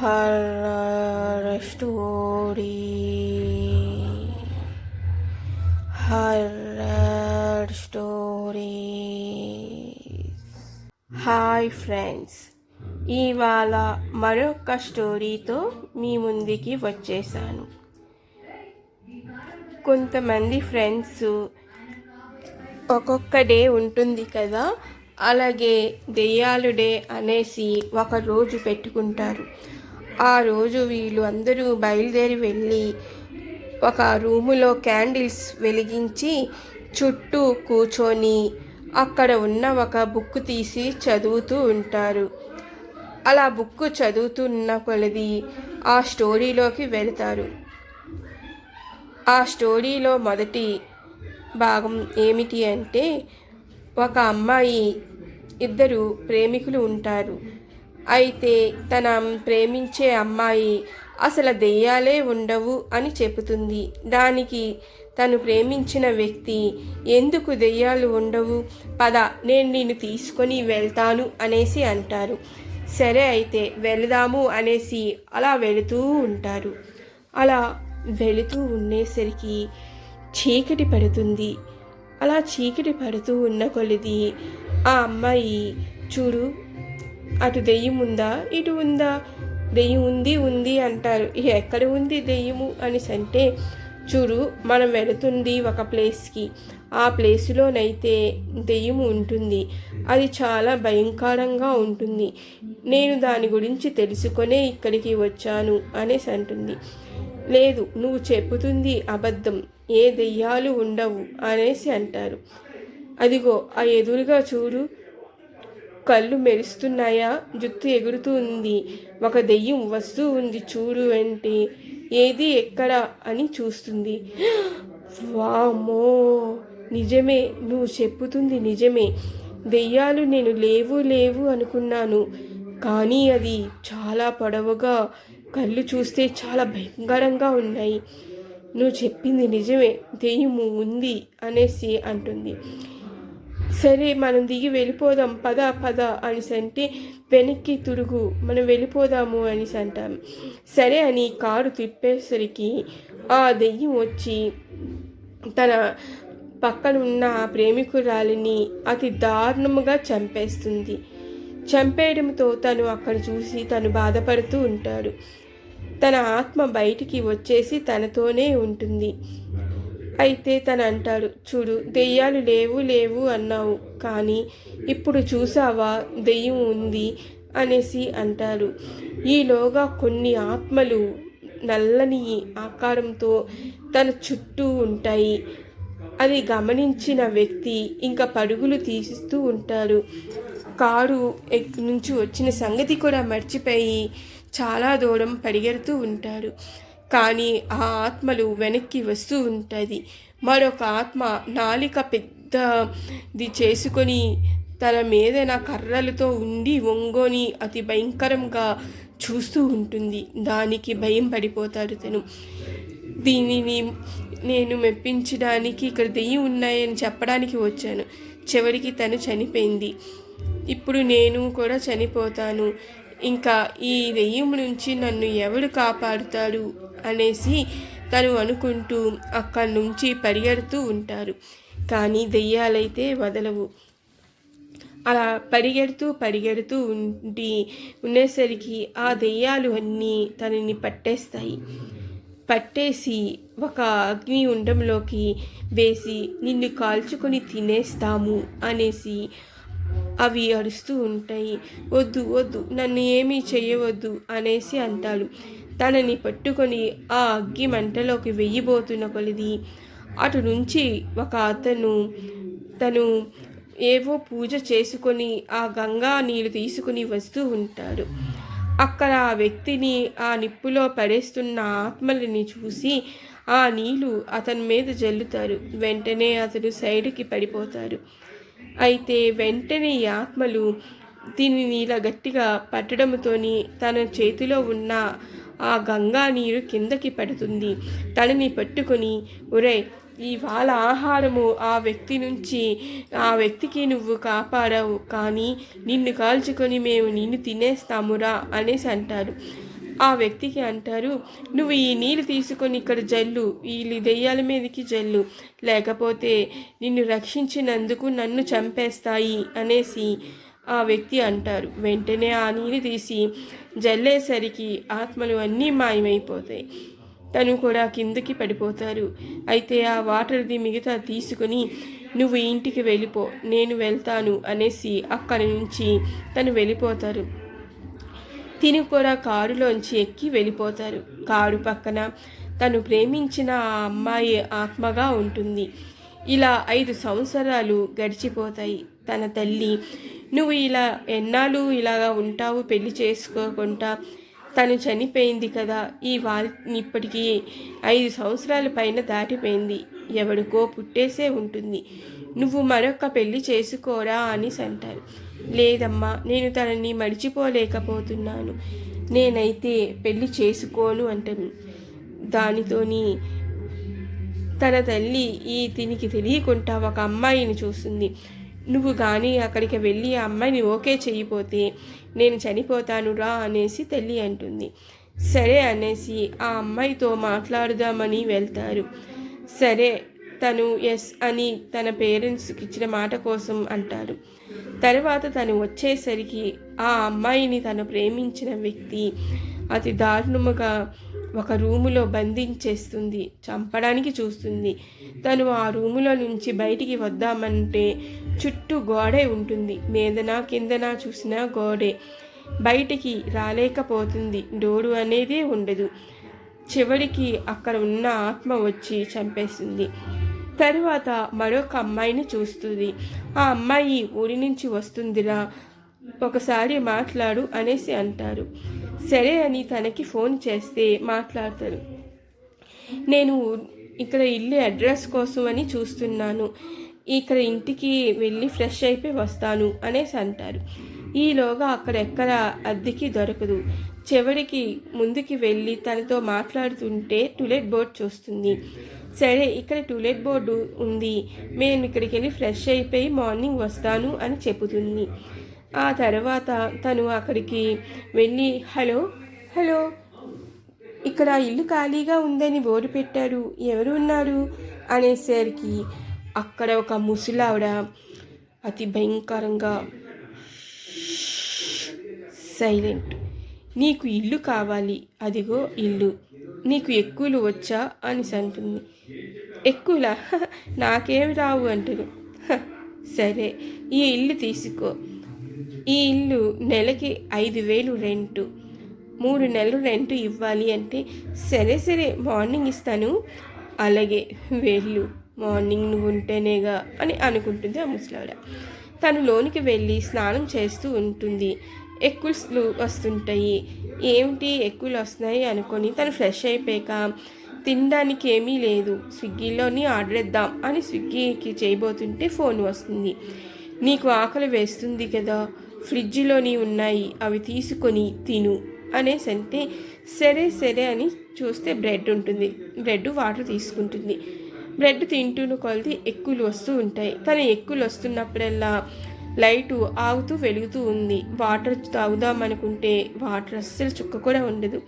Horror story horror story hi friends ఇవాళ మరొక స్టోరీతో మీ ముందుకి వచ్చేసాను. కొంతమంది ఫ్రెండ్స్ ఒక్కొక్క డే ఉంటుంది కదా అలాగే దెయ్యాలు డే అనేసి ఒక రోజు పెట్టుకుంటారు. ఆ రోజు వీళ్ళు అందరూ బయలుదేరి వెళ్ళి ఒక రూములో క్యాండిల్స్ వెలిగించి చుట్టూ కూర్చొని అక్కడ ఉన్న ఒక బుక్ తీసి చదువుతూ ఉంటారు. అలా బుక్ చదువుతున్న కొలది ఆ స్టోరీలోకి వెళతారు. ఆ స్టోరీలో మొదటి భాగం ఏమిటి అంటే ఒక అమ్మాయి ఇద్దరు ప్రేమికులు ఉంటారు. అయితే తన ప్రేమించే అమ్మాయి అసలు దెయ్యాలే ఉండవు అని చెబుతుంది. దానికి తను ప్రేమించిన వ్యక్తి ఎందుకు దెయ్యాలు ఉండవు? పద నేను నిన్ను తీసుకొని వెళ్తాను అనేసి అంటారు. సరే అయితే వెళదాము అనేసి అలా వెళుతూ ఉంటారు. అలా వెళుతూ ఉండేసరికి చీకటి పడుతుంది. అలా చీకటి పడుతూ ఉన్న కొలిది ఆ అమ్మాయి చూడు అటు దెయ్యం ఉందా? ఇటు ఉందా? దెయ్యం ఉంది ఉంది అంటారు. ఎక్కడ ఉంది దెయ్యము అనేసి అంటే చూడు మనం వెళుతుంది ఒక ప్లేస్కి. ఆ ప్లేస్లోనైతే దెయ్యము ఉంటుంది. అది చాలా భయంకరంగా ఉంటుంది. నేను దాని గురించి తెలుసుకొనే ఇక్కడికి వచ్చాను అనేసి అంటుంది లేదు నువ్వు చెప్పుతుంది అబద్ధం. ఏ దెయ్యాలు ఉండవు అనేసి అంటారు. అదిగో ఆ ఎదురుగా చూడు కళ్ళు మెరుస్తున్నాయా? జుత్తు ఎగురుతూ ఉంది. ఒక దెయ్యం వస్తూ ఉంది చూడు అంటే. ఏది ఎక్కడ అని చూస్తుంది. వామో నిజమే నువ్వు చెప్పుతుంది నిజమే. దెయ్యాలు నేను లేవు లేవు అనుకున్నాను. కానీ అది చాలా పొడవుగా కళ్ళు చూస్తే చాలా భయంకరంగా ఉన్నాయి. నువ్వు చెప్పింది నిజమే దెయ్యము ఉంది అనేసి అంటుంది. సరే మనం దిగి వెళ్ళిపోదాం పద పద అనేసి అంటే వెనక్కి తురుగు మనం వెళ్ళిపోదాము అనేసి అంటాం సరే అని కారు తిప్పేసరికి ఆ దెయ్యం వచ్చి తన పక్కన ఉన్న ప్రేమికురాలిని అతి దారుణముగా చంపేస్తుంది. చంపేయడంతో తను అక్కడ చూసి తను బాధపడుతూ ఉంటాడు. తన ఆత్మ బయటికి వచ్చేసి తనతోనే ఉంటుంది. అయితే తను అంటాడు చూడు దెయ్యాలు లేవు లేవు అన్నావు కానీ ఇప్పుడు చూసావా దెయ్యం ఉంది అనేసి అంటారు ఈలోగా కొన్ని ఆత్మలు నల్లని ఆకారంతో తన చుట్టూ ఉంటాయి. అది గమనించిన వ్యక్తి ఇంకా పరుగులు తీసిస్తూ ఉంటాడు. కారు నుంచి వచ్చిన సంగతి కూడా మర్చిపోయి చాలా దూరం పరిగెడుతూ ఉంటాడు. కానీ ఆ ఆత్మలు వెనక్కి వస్తూ ఉంటుంది. మరొక ఆత్మ నాలిక పెద్దది చేసుకొని తన మీద నా కర్రలతో ఉండి ఒంగోని అతి భయంకరంగా చూస్తూ ఉంటుంది. దానికి భయం పడిపోతాడు తను. దీనిని నేను మెప్పించడానికి ఇక్కడ దెయ్యం ఉన్నాయని చెప్పడానికి వచ్చాను. చివరికి తను చనిపోయింది. ఇప్పుడు నేను కూడా చనిపోతాను. ఇంకా ఈ దెయ్యం నుంచి నన్ను ఎవడు కాపాడుతాడు అనేసి తను అనుకుంటూ అక్కడి నుంచి పరిగెడుతూ ఉంటారు. కానీ దెయ్యాలైతే వదలవు. అలా పరిగెడుతూ పరిగెడుతూ ఉండి ఉండేసరికి ఆ దెయ్యాలు అన్నీ తనని పట్టేస్తాయి. పట్టేసి ఒక అగ్ని ఉండంలోకి వేసి నిన్ను కాల్చుకొని తినేస్తాము అనేసి అవి అరుస్తూ ఉంటాయి. వద్దు వద్దు నన్ను ఏమీ చేయవద్దు అనేసి అంటాడు. తనని పట్టుకొని ఆ అగ్గి మంటలోకి వెయ్యిబోతున్న కొలిది. అటు నుంచి ఒక అతను తను ఏవో పూజ చేసుకొని ఆ గంగా నీళ్ళు తీసుకుని వస్తూ ఉంటాడు. అక్కడ ఆ వ్యక్తిని ఆ నిప్పులో పడేస్తున్న ఆత్మలని చూసి ఆ నీళ్ళు అతని మీద జల్లుతారు. వెంటనే అతడు సైడ్కి పడిపోతారు అయితే వెంటనే ఈ ఆత్మలు దీనిని ఇలా గట్టిగా పట్టడంతోని తన చేతిలో ఉన్న ఆ గంగా నీరు కిందకి పడుతుంది. తనని పట్టుకొని ఒరే ఇవాళ ఆహారము ఆ వ్యక్తి నుంచి ఆ వ్యక్తికి నువ్వు కాపాడావు కానీ నిన్ను కాల్చుకొని మేము నిన్ను తినేస్తామురా అనేసి అంటారు. ఆ వ్యక్తికి అంటారు నువ్వు ఈ నీళ్ళు తీసుకొని ఇక్కడ జల్లు వీళ్ళు దెయ్యాల మీదకి జల్లు. లేకపోతే నిన్ను రక్షించినందుకు నన్ను చంపేస్తాయి అనేసి ఆ వ్యక్తి అంటారు. వెంటనే ఆ నీళ్ళు తీసి జల్లేసరికి ఆత్మలు అన్నీ మాయమైపోతాయి. తను కూడా కిందకి పడిపోతారు. అయితే ఆ వాటర్ది మిగతా తీసుకుని నువ్వు ఇంటికి వెళ్ళిపో నేను వెళ్తాను అనేసి అక్కడి నుంచి తను వెళ్ళిపోతారు. తిని కూడా కారులోంచి ఎక్కి వెళ్ళిపోతారు. కారు పక్కన తను ప్రేమించిన ఆ అమ్మాయి ఆత్మగా ఉంటుంది. ఇలా ఐదు సంవత్సరాలు గడిచిపోతాయి. తన తల్లి నువ్వు ఇలా ఎన్నాళ్ళు ఇలాగా ఉంటావు? పెళ్ళి చేసుకోకుండా తను చనిపోయింది కదా. ఈ వాళ్ళ ఇప్పటికీ ఐదు సంవత్సరాల పైన దాటిపోయింది. ఎవడికో పుట్టేసే ఉంటుంది. నువ్వు మరొక పెళ్ళి చేసుకోరా అని అంటారు లేదమ్మా నేను తనని మర్చిపోలేకపోతున్నాను నేనైతే పెళ్ళి చేసుకోను అంటాను దానితోని తన తల్లి ఈ తినికి తెలియకుండా ఒక అమ్మాయిని చూస్తుంది. నువ్వు కానీ అక్కడికి వెళ్ళి ఆ అమ్మాయిని ఓకే చేయిపోతే నేను చనిపోతాను రా అనేసి తల్లి అంటుంది. సరే అనేసి ఆ అమ్మాయితో మాట్లాడుదామని వెళ్తారు. సరే తను ఎస్ అని తన పేరెంట్స్కి ఇచ్చిన మాట కోసం అంటారు తర్వాత తను వచ్చేసరికి ఆ అమ్మాయిని తను ప్రేమించిన వ్యక్తి అతి దారుణముగా ఒక రూములో బంధించేస్తుంది చంపడానికి చూస్తుంది. తను ఆ రూములో నుంచి బయటికి వద్దామంటే చుట్టూ గోడే ఉంటుంది. మీదనా కిందన చూసినా గోడే. బయటికి రాలేకపోతుంది. డోరు అనేదే ఉండదు. చివరికి అక్కడ ఉన్న ఆత్మ వచ్చి చంపేస్తుంది తరువాత మరొక అమ్మాయిని చూస్తుంది. ఆ అమ్మాయి ఊరి నుంచి వస్తుందిరా ఒకసారి మాట్లాడు అనేసి అంటారు. సరే అని తనకి ఫోన్ చేస్తే మాట్లాడతారు. నేను ఇక్కడ ఇల్లు అడ్రస్ కోసం అని చూస్తున్నాను. ఇక్కడ ఇంటికి వెళ్ళి ఫ్రెష్ అయిపోయి వస్తాను అనేసి అంటారు. ఈలోగా అక్కడెక్కడ అద్దెకి దొరకదు. చివరికి ముందుకి వెళ్ళి తనతో మాట్లాడుతుంటే టులెట్ బోర్డ్ చూస్తుంది. సరే ఇక్కడ టూలెట్ బోర్డు ఉంది. మేము ఇక్కడికి వెళ్ళి ఫ్రెష్ అయిపోయి మార్నింగ్ వస్తాను అని చెబుతుంది. ఆ తర్వాత తను అక్కడికి వెళ్ళి హలో హలో ఇక్కడ ఇల్లు ఖాళీగా ఉందని బోర్డు పెట్టారు. ఎవరు ఉన్నారు? అనేసరికి అక్కడ ఒక ముసలావిడ అతి భయంకరంగా సైలెంట్. నీకు ఇల్లు కావాలి అదిగో ఇల్లు. నీకు ఎక్కువలు వచ్చా అని అంటుంది ఎక్కువలా? నాకేమి రావు అంటారు సరే ఈ ఇల్లు తీసుకో. ఈ ఇల్లు నెలకి ఐదు వేలు రెంటు. మూడు నెలలు రెంటు ఇవ్వాలి అంటే సరే సరే మార్నింగ్ ఇస్తాను. అలాగే వెళ్ళు మార్నింగ్ నువ్వు ఉంటేనేగా అని అనుకుంటుంది ఆ ముసలావిడ. తను లోనికి వెళ్ళి స్నానం చేస్తూ ఉంటుంది. ఎక్కులు వస్తుంటాయి. ఏమిటి ఎక్కులు వస్తున్నాయి అనుకొని తను ఫ్రెష్ అయిపోయాక తినడానికి ఏమీ లేదు. స్విగ్గీలోని ఆర్డర్ ఇద్దాం అని స్విగ్గీకి చేయబోతుంటే ఫోన్ వస్తుంది. నీకు ఆకలి వేస్తుంది కదా ఫ్రిడ్జ్లోని ఉన్నాయి అవి తీసుకొని తిను అనేసి అంటే సరే సరే అని చూస్తే బ్రెడ్ ఉంటుంది. బ్రెడ్ వాటర్ తీసుకుంటుంది. బ్రెడ్ తింటూను కొలిది ఎక్కువలు వస్తూ ఉంటాయి. తను ఎక్కులు వస్తున్నప్పుడల్లా లైటు ఆగుతూ వెలుగుతూ ఉంది. వాటర్ తాగుదాం అనుకుంటే వాటర్ అస్సలు చుక్క కూడా ఉండదు.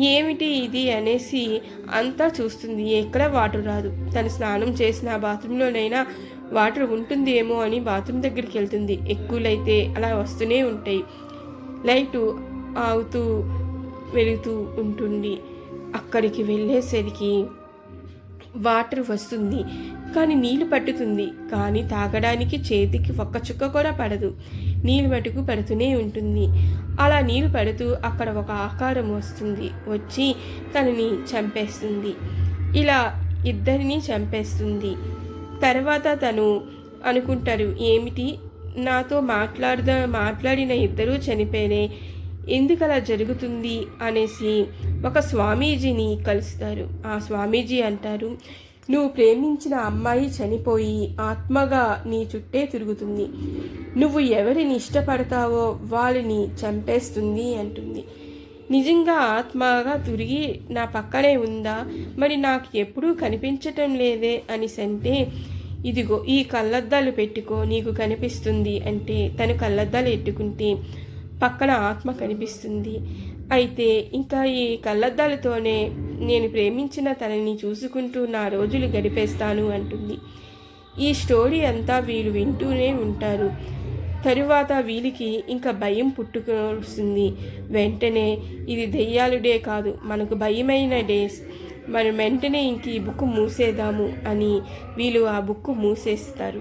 ఏమిటి ఇది అనేసి అంతా చూస్తుంది. ఎక్కడ వాటర్ రాదు. తను స్నానం చేసిన బాత్రూంలోనైనా వాటర్ ఉంటుంది ఏమో అని బాత్రూమ్ దగ్గరికి వెళ్తుంది. ఎక్కువలైతే అలా వస్తూనే ఉంటాయి. లైటు ఆగుతూ వెలుగుతూ ఉంటుంది. అక్కడికి వెళ్ళేసరికి వాటర్ వస్తుంది కానీ నీళ్ళు పట్టుతుంది కానీ తాగడానికి చేతికి ఒక్క చుక్క కూడా పడదు. నీళ్ళు మటుకు పడుతూనే ఉంటుంది. అలా నీళ్ళు పడుతూ అక్కడ ఒక ఆకారం వస్తుంది వచ్చి తనని చంపేస్తుంది. ఇలా ఇద్దరిని చంపేస్తుంది. తర్వాత తను అనుకుంటారు ఏమిటి? నాతో మాట్లాడదా మాట్లాడిన ఇద్దరూ చనిపోయినే ఎందుకలా జరుగుతుంది అనేసి ఒక స్వామీజీని కలుస్తారు. ఆ స్వామీజీ అంటారు నువ్వు ప్రేమించిన అమ్మాయి చనిపోయి ఆత్మగా నీ చుట్టే తిరుగుతుంది. నువ్వు ఎవరిని ఇష్టపడతావో వాళ్ళని చంపేస్తుంది అంటుంది. నిజంగా ఆత్మగా తిరిగి నా పక్కనే ఉందా? మరి నాకు ఎప్పుడూ కనిపించటం లేదే అనిసంటే ఇదిగో ఈ కళ్ళద్దాలు పెట్టుకో నీకు కనిపిస్తుంది అంటే తను కళ్ళద్దాలు ఎట్టుకుంటే పక్కన ఆత్మ కనిపిస్తుంది. అయితే ఇంకా ఈ కళ్ళద్దాలతోనే నేను ప్రేమించిన తనని చూసుకుంటూ నా రోజులు గడిపేస్తాను అంటుంది. ఈ స్టోరీ అంతా వీళ్ళు వింటూనే ఉంటారు. తరువాత వీళ్ళకి ఇంకా భయం పుట్టుకొస్తుంది. వెంటనే ఇది దెయ్యాలు డే కాదు మనకు భయమైన డేస్. మనం వెంటనే ఇంక ఈ బుక్ మూసేద్దాము అని వీళ్ళు ఆ బుక్ మూసేస్తారు.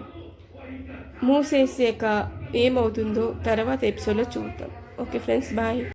మూసేసాక ఏమవుతుందో తర్వాత ఎపిసోడ్లో చూద్దాం. Okay friends bye.